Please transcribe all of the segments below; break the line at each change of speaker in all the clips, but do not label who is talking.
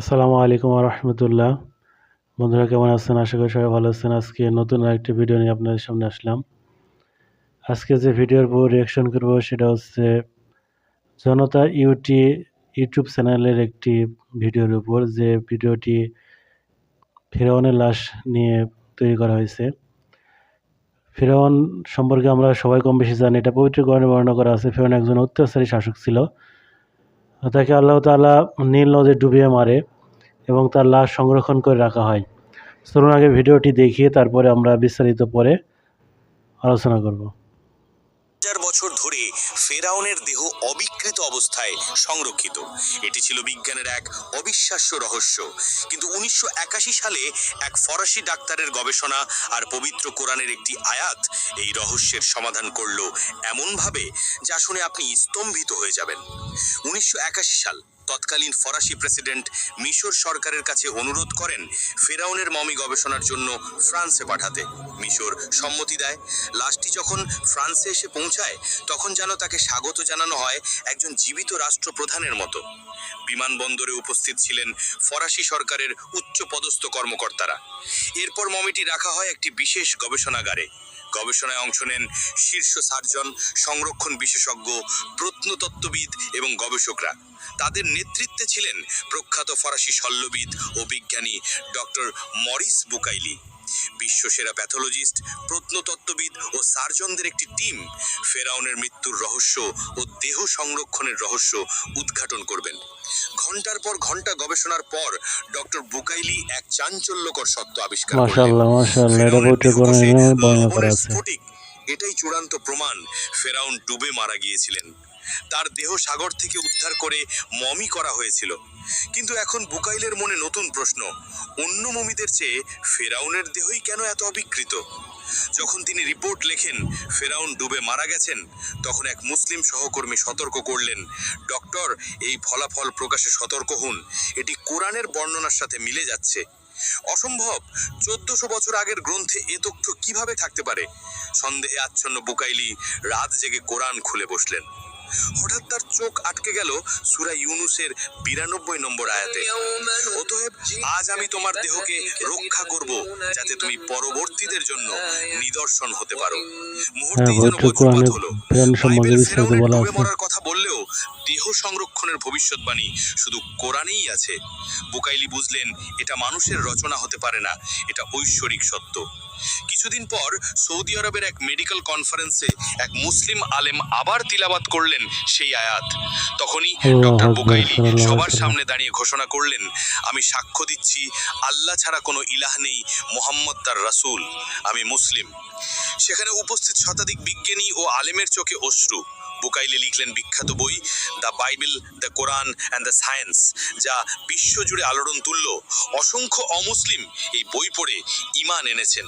আসসালামু আলাইকুম রহমতুল্লাহ বন্ধুরা, কেমন আছেন? আশা করি সবাই ভালো আছেন। আজকে নতুন আরেকটি ভিডিও নিয়ে আপনাদের সামনে আসলাম। আজকে যে ভিডিওর উপর রিয়াকশন করব সেটা হচ্ছে জনতা ইউটি ইউটিউব চ্যানেলের একটি ভিডিওর উপর। যে ভিডিওটি ফেরাউনের লাশ নিয়ে তৈরি করা হয়েছে। ফেরাউন সম্পর্কে আমরা সবাই কম বেশি জানি। এটা পবিত্র গণে বর্ণনা করা আছে। ফেরাউন একজন অত্যাচারী শাসক ছিল। তাকে আল্লাহ তালা নীল নদে ডুবিয়ে মারে এবং তার লাশ সংরক্ষণ করে রাখা হয়। চলুন আগে ভিডিওটি দেখিয়ে তারপরে আমরা বিস্তারিত পরে আলোচনা করব।
ফেরাউনের দেহ অবিকৃত অবস্থায় সংরক্ষিত। এটি ছিল বিজ্ঞানের এক অবিশ্বাস্য রহস্য। কিন্তু উনিশশো একাশি সালে এক ফরাসি ডাক্তারের গবেষণা আর পবিত্র কোরআনের একটি আয়াত এই রহস্যের সমাধান করল এমনভাবে যা শুনে আপনি স্তম্ভিত হয়ে যাবেন। উনিশশো একাশি সাল তৎকালীন ফরাসি প্রেসিডেন্ট মিশর সরকারের কাছে অনুরোধ করেন ফেরাউনের মমি গবেষণার জন্য ফ্রান্সে পাঠাতে। মিশর সম্মতি দেয়। লাশটি যখন ফ্রান্সে এসে পৌঁছায়, তখন যেন তাকে স্বাগত জানানো হয় একজন জীবিত রাষ্ট্রপ্রধানের মতো। বিমানবন্দরে উপস্থিত ছিলেন ফরাসি সরকারের উচ্চ পদস্থ কর্মকর্তারা। এরপর মমিটি রাখা হয় একটি বিশেষ গবেষণাগারে। গবেষণায় অংশ নেন শীর্ষ সার্জন, সংরক্ষণ বিশেষজ্ঞ, প্রত্নতত্ত্ববিদ এবং গবেষকরা। তাদের নেতৃত্বে ছিলেন প্রখ্যাত ফরাসি শল্যবিদ ও বিজ্ঞানী ডক্টর মরিস বুকাইলি। বিশ্বসেরা প্যাথোলজিস্ট প্রত্নতত্ত্ববিদ ও সার্জনদের একটি টিম ফেরাউনের মৃত্যুর রহস্য ও দেহ সংরক্ষণের রহস্য উদ্ঘাটন করবেন। ঘণ্টার পর ঘণ্টা গবেষণার পর ডক্টর বুকাইলি এক চাঞ্চল্যকর সত্য আবিষ্কার করলেন।
মাশাআল্লাহ মাশাআল্লাহ এটা
ফেরাউনের
পবিত্র
দেহকোষে
কোরআনে বর্ণনা করা
লবণের
আছে।
স্ফটিক এটাই চূড়ান্ত প্রমাণ ফেরাউন ডুবে মারা গিয়েছিলেন। তার দেহ সাগর থেকে উদ্ধার করে মমি করা হয়েছিল। কিন্তু এখন বুকাইলের মনে নতুন প্রশ্ন, অন্য মমিদের চেয়ে ফেরাউনের দেহই কেন এত অবিকৃত? যখন তিনি রিপোর্ট লেখেন, ফেরাউন ডুবে মারা গেছেন, তখন এক মুসলিম সহকর্মী সতর্ক করলেন, ডক্টর, এই ফলাফল প্রকাশে সতর্ক হন। এটি কোরআনের বর্ণনার সাথে মিলে যাচ্ছে। অসম্ভব! চোদ্দশো বছর আগের গ্রন্থে এ তথ্য কীভাবে থাকতে পারে? সন্দেহে আচ্ছন্ন বুকাইলি রাত জেগে কোরআন খুলে বসলেন। হঠাৎ তার চোখ আটকে গেল সুরা ইউনুসের বিরানব্বই নম্বর আয়াতে। অতএব আজ আমি তোমার দেহকে রক্ষা করব যাতে তুমি পরবর্তীদের জন্য নিদর্শন হতে পারো। মুহূর্তেই
হ্যাঁ,
যেন বজ্রপাত হলো। বাইবেল ফেরাউনের ডুবে মরার কথা বললেও দেহ সংরক্ষণের ভবিষ্যৎবাণী শুধু কোরআনেই আছে। বুকাইলি বুঝলেন এটা মানুষের রচনা হতে পারে না এটা ঐশ্বরিক সত্য। কিছুদিন পর সৌদি আরবের এক মেডিকেল কনফারেন্সে এক মুসলিম আলেম আবার তিলাবাত করলেন সেই আয়াত। তখনই ডক্টর বুকাইলি সবার সামনে দাঁড়িয়ে ঘোষণা করলেন আমি সাক্ষ্য দিচ্ছি আল্লাহ ছাড়া কোনো ইলাহ নেই মোহাম্মদ তার রাসূল আমি মুসলিম। সেখানে উপস্থিত শতাধিক বিজ্ঞানী ও আলেমের চোখে অশ্রু। বুকাইলি লিখলেন বিখ্যাত বই the Bible the Quran and the science যা বিশ্বজুড়ে আলোড়ন তুলল। অসংখ্য অমুসলিম এই বই পড়ে ইমান এনেছেন।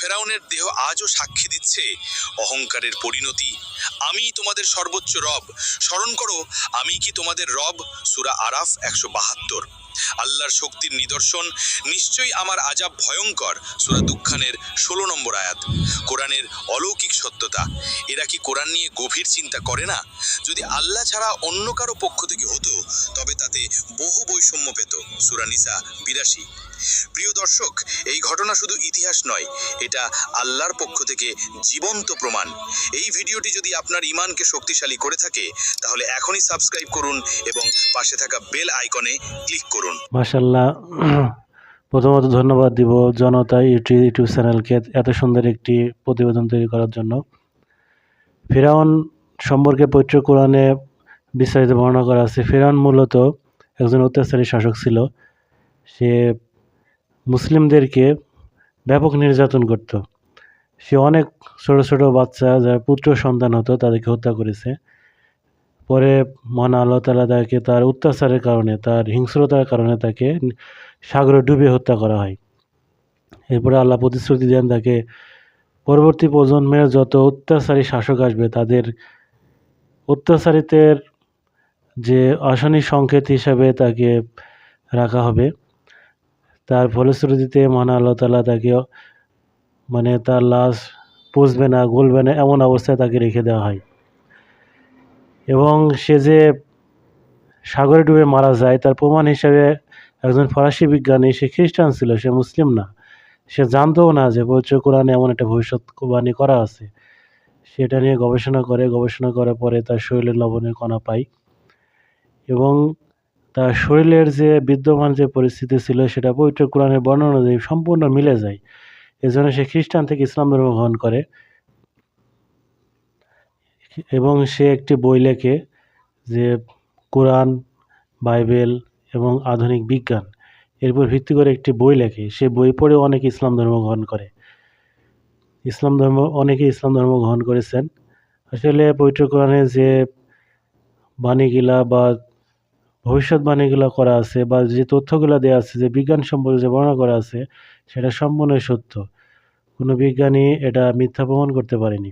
ফেরাউনের দেহ আজও সাক্ষী দিচ্ছে। অহংকারের পরিণতি। আমি তোমাদের সর্বোচ্চ রব। স্মরণ করো আমি কি তোমাদের রব? সুরা আরাফ একশো বাহাত্তর। আল্লাহর শক্তির নিদর্শন। নিশ্চয়ই আমার আজাব ভয়ঙ্কর। সুরা দুঃখানের ষোলো নম্বর আয়াত। কোরআনের অলৌকিক সত্যতা। এরা কি কোরআন নিয়ে গভীর চিন্তা করে না? যদি আল্লাহ ছাড়া অন্য কারও পক্ষ থেকে হতো, তবে তাতে বহু বৈষম্য পেত। সুরা নিসা বিরাশি। প্রিয় দর্শক, এই ঘটনা শুধু ইতিহাস নয়, এটা আল্লাহর পক্ষ থেকে জীবন্ত প্রমাণ। এই ভিডিওটি যদি আপনার ইমানকে শক্তিশালী করে থাকে, তাহলে এখনই সাবস্ক্রাইব করুন এবং পাশে থাকা বেল আইকনে ক্লিক করুন।
মাশাআল্লাহ, প্রথমত ধন্যবাদ দিব জনতা ইউটিউব ইউটিউব চ্যানেলকে এত সুন্দর একটি প্রতিবেদন তৈরি করার জন্য। ফেরাউন সম্পর্কে পবিত্র কোরআনে বিস্তারিত বর্ণনা করা আছে। ফেরাউন মূলত একজন অত্যাচারী শাসক ছিল। সে মুসলিমদেরকে ব্যাপক নির্যাতন করত। সে অনেক ছোট ছোট বাচ্চা যারা পুত্র সন্তান হতো, তাদেরকে হত্যা করেছে। পরে মহান আল্লাহ তালা তাকে তার অত্যাচারের কারণে, তার হিংস্রতার কারণে তাকে সাগরে ডুবে হত্যা করা হয়। এরপরে আল্লাহ প্রতিশ্রুতি দেন তাকে, পরবর্তী প্রজন্মের যত অত্যাচারী শাসক আসবে, তাদের অত্যাচারিতের যে আসানি সংকেত হিসাবে তাকে রাখা হবে। তার ফলশ্রুতিতে মহান আল্লাহ তালা তাকে মানে তার লাশ পুষবে না, গলবে না, এমন অবস্থায় তাকে রেখে দেওয়া হয়। এবং সে যে সাগরে ডুবে মারা যায়, তার প্রমাণ হিসাবে একজন ফরাসি বিজ্ঞানী, সে খ্রিস্টান ছিল, সে মুসলিম না। সে জানতও না যে পবিত্র কোরআনে এমন একটা ভবিষ্যৎবাণী করা আছে। সেটা নিয়ে গবেষণা করে, গবেষণা করার পরে তার শরীরে লবণের কণা পায়। এবং তার শরীরের যে বিদ্যমান যে পরিস্থিতি ছিল, সেটা পবিত্র কোরআনের বর্ণনা অনুযায়ী সম্পূর্ণ মিলে যায়। এজন্য সে খ্রিস্টান থেকে ইসলাম ধর্ম গ্রহণ করে। এবং সে একটি বই লেখে যে কোরআন, বাইবেল এবং আধুনিক বিজ্ঞান। এর উপর ভিত্তি করে একটি বই লেখে। সে বই পড়েও অনেকে ইসলাম ধর্ম গ্রহণ করে। ইসলাম ধর্ম, অনেকে ইসলাম ধর্ম গ্রহণ করেছেন। আসলে পবিত্র কোরআনে যে বাণীগুলা বা ভবিষ্যৎবাণীগুলো করা আছে বা যে তথ্যগুলো দেওয়া আছে, যে বিজ্ঞান সম্পর্কে যে বর্ণনা করা আছে, সেটা সম্পূর্ণ সত্য। কোনো বিজ্ঞানী এটা মিথ্যা প্রমাণ করতে পারেনি।